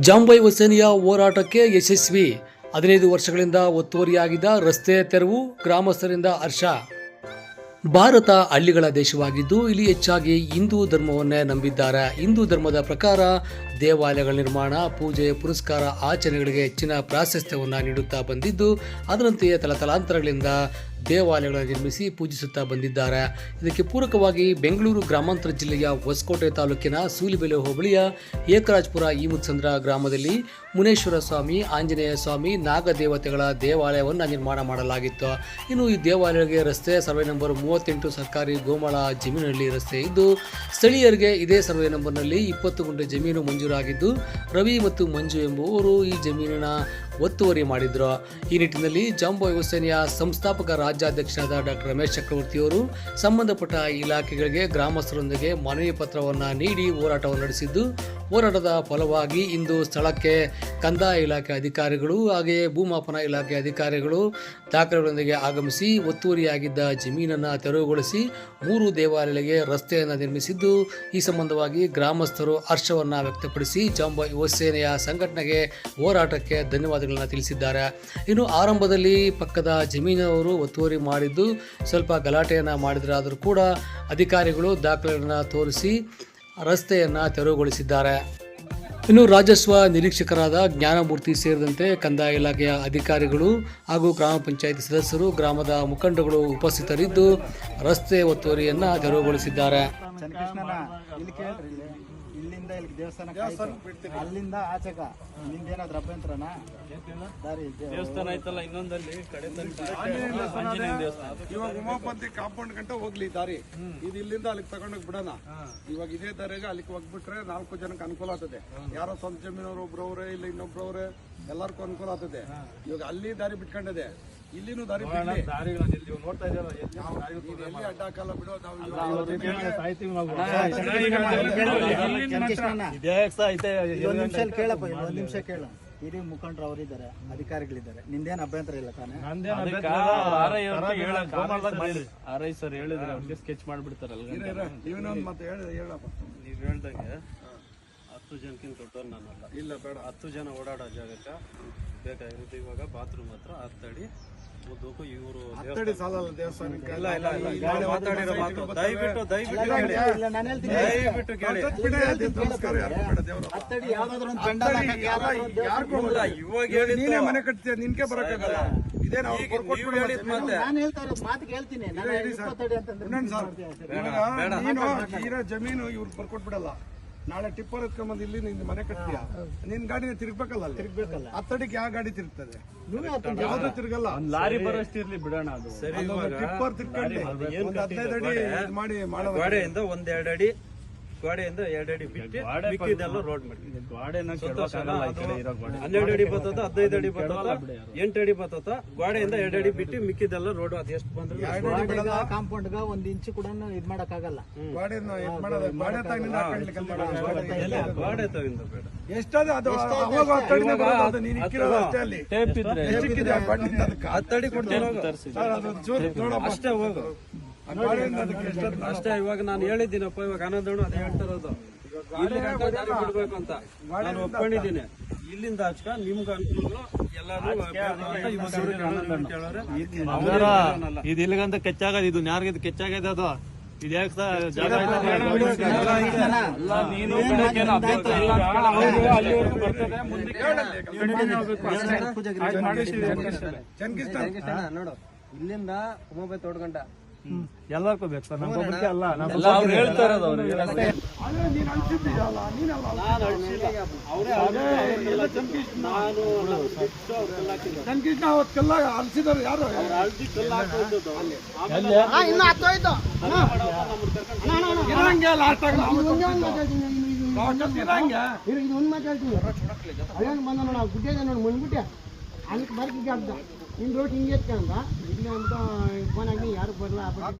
ಜಾಂಬೈ ವಸೇನಿಯ ಹೋರಾಟಕ್ಕೆ ಯಶಸ್ವಿ. ಹದಿನೈದು ವರ್ಷಗಳಿಂದ ಒತ್ತುವರಿಯಾಗಿದ್ದ ರಸ್ತೆ ತೆರವು ಗ್ರಾಮಸ್ಥರಿಂದ ಹರ್ಷ. ಭಾರತ ಹಳ್ಳಿಗಳ ದೇಶವಾಗಿದ್ದು, ಇಲ್ಲಿ ಹೆಚ್ಚಾಗಿ ಹಿಂದೂ ಧರ್ಮವನ್ನೇ ನಂಬಿದ್ದಾರೆ. ಹಿಂದೂ ಧರ್ಮದ ಪ್ರಕಾರ ದೇವಾಲಯಗಳ ನಿರ್ಮಾಣ, ಪೂಜೆ, ಪುರಸ್ಕಾರ, ಆಚರಣೆಗಳಿಗೆ ಹೆಚ್ಚಿನ ಪ್ರಾಶಸ್ತ್ಯವನ್ನು ನೀಡುತ್ತಾ ಬಂದಿದ್ದು, ಅದರಂತೆಯೇ ತಲತಲಾಂತರಗಳಿಂದ ದೇವಾಲಯಗಳನ್ನು ನಿರ್ಮಿಸಿ ಪೂಜಿಸುತ್ತಾ ಬಂದಿದ್ದಾರೆ. ಇದಕ್ಕೆ ಪೂರಕವಾಗಿ ಬೆಂಗಳೂರು ಗ್ರಾಮಾಂತರ ಜಿಲ್ಲೆಯ ಹೊಸಕೋಟೆ ತಾಲೂಕಿನ ಸೂಲಿಬೆಲೆ ಹೋಬಳಿಯ ಏಕರಾಜ್ಪುರ ಈಮುತ್ಸಂದ್ರ ಗ್ರಾಮದಲ್ಲಿ ಮುನೇಶ್ವರ ಸ್ವಾಮಿ, ಆಂಜನೇಯ ಸ್ವಾಮಿ, ನಾಗದೇವತೆಗಳ ದೇವಾಲಯವನ್ನು ನಿರ್ಮಾಣ ಮಾಡಲಾಗಿತ್ತು. ಇನ್ನು ಈ ದೇವಾಲಯಕ್ಕೆ ರಸ್ತೆ ಸರ್ವೆ ನಂಬರ್ ಮೂವತ್ತೆಂಟು ಸರ್ಕಾರಿ ಗೋಮಾಳ ಜಮೀನಿನಲ್ಲಿ ರಸ್ತೆ ಇದ್ದು, ಸ್ಥಳೀಯರಿಗೆ ಇದೇ ಸರ್ವೆ ನಂಬರ್ನಲ್ಲಿ ಇಪ್ಪತ್ತು ಗುಂಟೆ ಜಮೀನು ಮಂಜೂರಾಗಿದ್ದು ರವಿ ಮತ್ತು ಮಂಜು ಎಂಬುವವರು ಈ ಜಮೀನಿನ ಒತ್ತುವರಿ ಮಾಡಿದ್ರು. ಈ ನಿಟ್ಟಿನಲ್ಲಿ ಜಾಂಬೋ ಯುವಸೇನೆಯ ಸಂಸ್ಥಾಪಕ ರಾಜ್ಯಾಧ್ಯಕ್ಷರಾದ ಡಾಕ್ಟರ್ ರಮೇಶ್ ಚಕ್ರವರ್ತಿಯವರು ಸಂಬಂಧಪಟ್ಟ ಇಲಾಖೆಗಳಿಗೆ ಗ್ರಾಮಸ್ಥರೊಂದಿಗೆ ಮನವಿ ಪತ್ರವನ್ನು ನೀಡಿ ಹೋರಾಟವನ್ನು ನಡೆಸಿದ್ದು, ಹೋರಾಟದ ಫಲವಾಗಿ ಇಂದು ಸ್ಥಳಕ್ಕೆ ಕಂದಾಯ ಇಲಾಖೆ ಅಧಿಕಾರಿಗಳು ಹಾಗೆಯೇ ಭೂಮಾಪನ ಇಲಾಖೆ ಅಧಿಕಾರಿಗಳು ದಾಖಲೆಗಳೊಂದಿಗೆ ಆಗಮಿಸಿ ಒತ್ತುವರಿಯಾಗಿದ್ದ ಜಮೀನನ್ನು ತೆರವುಗೊಳಿಸಿ ಮೂರು ದೇವಾಲಯಗಳಿಗೆ ರಸ್ತೆಯನ್ನು ನಿರ್ಮಿಸಿದ್ದು, ಈ ಸಂಬಂಧವಾಗಿ ಗ್ರಾಮಸ್ಥರು ಹರ್ಷವನ್ನು ವ್ಯಕ್ತಪಡಿಸಿ ಜಾಂಬ ಯುವಸೇನೆಯ ಸಂಘಟನೆಗೆ ಹೋರಾಟಕ್ಕೆ ಧನ್ಯವಾದಗಳನ್ನು ತಿಳಿಸಿದ್ದಾರೆ. ಇನ್ನು ಆರಂಭದಲ್ಲಿ ಪಕ್ಕದ ಜಮೀನವರು ಒತ್ತುವರಿ ಮಾಡಿದ್ದು, ಸ್ವಲ್ಪ ಗಲಾಟೆಯನ್ನು ಮಾಡಿದರಾದರೂ ಕೂಡ ಅಧಿಕಾರಿಗಳು ದಾಖಲೆಗಳನ್ನು ತೋರಿಸಿ ರಸ್ತೆಯನ್ನು ತೆರವುಗೊಳಿಸಿದ್ದಾರೆ. ಇನ್ನು ರಾಜಸ್ವ ನಿರೀಕ್ಷಕರಾದ ಜ್ಞಾನಮೂರ್ತಿ ಸೇರಿದಂತೆ ಕಂದಾಯ ಇಲಾಖೆಯ ಅಧಿಕಾರಿಗಳು ಹಾಗೂ ಗ್ರಾಮ ಪಂಚಾಯಿತಿ ಸದಸ್ಯರು, ಗ್ರಾಮದ ಮುಖಂಡಗಳು ಉಪಸ್ಥಿತರಿದ್ದು, ರಸ್ತೆ ಒತ್ತುವರಿಯನ್ನು ತೆರವುಗೊಳಿಸಿದ್ದಾರೆ. ಇಲ್ಲಿಂದ ಇಲ್ಲಿ ದೇವಸ್ಥಾನ ಅಲ್ಲಿಂದ ಆಚಕ ನಿಮ್ದು ಏನಾದ್ರು ಅಭ್ಯಂತರನ ದಾರಿ ದೇವಸ್ಥಾನ ಐತಲ್ಲ ಇನ್ನೊಂದಲ್ಲಿ ಕಡೆ ಇವಾಗ ಉಮಾಪತಿ ಕಾಂಪೌಂಡ್ ಗಂಟೆ ಹೋಗ್ಲಿ ದಾರಿ. ಇದು ಇಲ್ಲಿಂದ ಅಲ್ಲಿಗೆ ತಗೊಂಡೋಗಿ ಬಿಡೋಣ. ಇವಾಗ ಇದೇ ದಾರಿಗೆ ಅಲ್ಲಿಗೆ ಹೋಗ್ಬಿಟ್ರೆ ನಾಲ್ಕು ಜನಕ್ಕೆ ಅನುಕೂಲ ಆಗ್ತದೆ. ಯಾರೋ ಸ್ವಂತ ಜಮೀನವ್ರು ಒಬ್ರವ್ರೆ ಇಲ್ಲ ಇನ್ನೊಬ್ರವ್ರೆ ಎಲ್ಲರಿಗೂ ಅನುಕೂಲ ಆಗ್ತದೆ. ಇವಾಗ ಅಲ್ಲಿ ದಾರಿ ಬಿಟ್ಕೊಂಡಿದೆ. ಇಲ್ಲಿನೂ ದಾರಿ ಬಿಡೋ ನಾವು ನಿಮಿಷ ಇಲ್ಲಿ ಕೇಳಪ್ಪ ಇಲ್ಲಿ ಒಂದ್ ನಿಮಿಷ ಕೇಳು. ಹಿರಿಯ ಮುಖಂಡರು ಅವರಿದ್ದಾರೆ ಅಧಿಕಾರಿಗಳಿದ್ದಾರೆ. ನಿಂದೇನ್ ಅಭ್ಯಂತರ ಇಲ್ಲ ತಾನೆ? ಆರ್ ಐ ಸರ್ ಹೇಳಿದ್ರೆ ಅವ್ರಿಗೆ ಸ್ಕೆಚ್ ಮಾಡ್ಬಿಡ್ತಾರಲ್ಲ ಇವನೊಂದು ಮತ್ತೆ ಹೇಳ ಹೇಳಪ್ಪ. ನೀವ್ ಹೇಳ್ದಂಗೆ ಹತ್ತು ಜನಕ್ಕಿಂತ ದೊಡ್ಡವ್ರು ನಾನಲ್ಲ. ಇಲ್ಲ ಬೇಡ. ಹತ್ತು ಜನ ಓಡಾಡೋ ಜಾಗಕ್ಕೆ ಬೇಕಾಗಿರುತ್ತೆ ಇವಾಗ ಬಾತ್ರೂಮ್ ಹತ್ರ ಹತ್ತಡಿ. ಇವರು ಹತ್ತಡಿ ಸಾಲಲ್ಲ ದೇವಸ್ಥಾನಕ್ಕೆ. ಇಲ್ಲ ಇಲ್ಲ ಇಲ್ಲ. ಮಾತಾಡಿರೋ ಮಾತು. ದಯವಿಟ್ಟು ದಯವಿಟ್ಟು ಕೇಳಿ. ಇಲ್ಲ ನಾನು ಹೇಳ್ತೀನಿ. ದಯವಿಟ್ಟು ಕೇಳಿ. ನಮಸ್ಕಾರ. ಯಾರು ಬೇಡ ದೇವ್ರು ಹತ್ತಡಿ ಯಾವ್ದಾದ್ರು ಒಂದು ಪೆಂಡಲ್ ಹಾಕಕ್ಕೆ ಯಾರಾದ್ರು ಒಂದು ದೇವ್ರ- ಇವಾಗ ನೀನೇ ಹೇಳಿದ್ದು ಮನೆ ಕಟ್ತೀಯ ನಿನ್ಗೆ ಬರಕ್ಕಾಗಲ್ಲ. ಇದೇ ನಾವು ಈಗ ನೀವು ಹೇಳಿದ ಮತ್ತೆ. ನಾನು ಹೇಳ್ತಾ ಇರೋದು ಮಾತಿಗೆ ಹೇಳ್ತೀನಿ ನಾನು ನೀನು ಇರೋ ಜಮೀನು ಇವ್ರು ಬರ್ಕೊಟ್ಬಿಡಲ್ಲ. ನಾಳೆ ಟಿಪ್ಪರ್ ಎತ್ಕೊಂಬಂದು ಇಲ್ಲಿ ನಿನ್ ಮನೆ ಕಟ್ತೀಯ? ನಿನ್ ಗಾಡಿನ ತಿರ್ಗ್ಬೇಕಲ್ಲ ಅಲ್ಲಿ? ತಿರ್ಗ್ಬೇಕಲ್ಲ. ಹತ್ತಡಿಗೆ ಯಾವ ಗಾಡಿ ತಿರುಗ್ತದೆ. ಯಾವ್ದು ತಿರ್ಗಲ್ಲ. ಲಾರಿ ಬರೋಷ್ಟಿರ್ಲಿ ಬಿಡೋಣ ಅದು. ಸರಿ ಟಿಪ್ಪರ್ ತಿರ್ಕೊಂಡು ಒಂದ್ ಹದಿನೈದು ಅಡಿ ಇದ್ ಮಾಡಿ ಮಾಡೋದು ಗಾಡಿಯಿಂದ ಒಂದ್ ಎರಡು ಅಡಿ ಗೋಡೆಯಿಂದ ಎರಡು ಅಡಿ ಬಿಟ್ಟು ರೋಡ್ ಮಾಡಿ ಹನ್ನೆರಡು ಅಡಿ ಬರ್ತದ ಹದಿನೈದು ಅಡಿ ಬರ್ತದ ಎಂಟು ಅಡಿ ಬರ್ತದ ಗೋಡೆಯಿಂದ ಎರಡು ಅಡಿ ಬಿಟ್ಟು ಮಿಕ್ಕಿದೆಲ್ಲ ರೋಡ್ ಅದು ಎಷ್ಟು ಬಂದ್ರೆ ಕಾಂಪೌಂಡ್ಗ ಒಂದ್ ಇಂಚು ಕೂಡ ಇದ್ ಮಾಡಕ್ಕಾಗಲ್ಲ. ಗಾಡಿ ತಗೊಂಡ ಬೇಡ. ಎಷ್ಟದ ಅದು? ಹತ್ತಡಿ. ಅಷ್ಟೇ ಹೋಗು. ಅಷ್ಟೇ ಇವಾಗ ನಾನು ಹೇಳಿದ್ದೀನಪ್ಪ ಇವಾಗ ಆನಂದಣ್ಣ ಅದೇ ಹೇಳ್ತಿರೋದು ಇಲ್ಲಿ ಗಂಟ ದಾರಿ ಬಿಡ್ಬೇಕು ಅಂತ. ನಾನು ಒಪ್ಕೊಂಡಿದ್ದೀನಿ. ಇಲ್ಲಿಂದ ಹಚ್ಕ ನಿಮ್ಗೆ ಅನುಕೂಲ ಎಲ್ಲಾರು ಇದು ಇಲ್ಲಿಗಂತ ಕೆಚ್ಚಾಗದ ಇದು ಯಾರಿಗಿದು ಕೆಚ್ಚಾಗದ ಅದು? ಇಲ್ಲಿಂದ ಉಮಾಬಾಯಿ ತೋಡ್ಗಂಟ. ಎಲ್ಲರಿಗೂ ಬೇಕು ಸರ್. ನಮ್ಮ ಒಬ್ಬರಿಗೆ ಅಲ್ಲ ನಾವು ಹೇಳ್ತಾ ಇರೋದು ಅವ್ರು ಅಲ್ಸಿದಾರೆ ಯಾರು? ಇರಂಗೆ ಲಾಸ್ಟ್ ಆಗಿ ಇರಂಗೆ. ಇದು ಒಂದು ಮಾತಾಡ್ತೀನಿ ಬಂದ ನೋಡ ಗುಡ್ಡೆ ನೋಡಿ ಅದಕ್ಕೆ ಬರ್ಕಿಗೆ ಅರ್ಧ ನಿನ್ನ ರೋಡ್ ಹಿಂಗೆ ಎತ್ಕೊಂಡ ಇಲ್ಲಿ ಅಂತ ಫೋನ್ ಆಗಿ ಯಾರು ಬರಲ್ಲ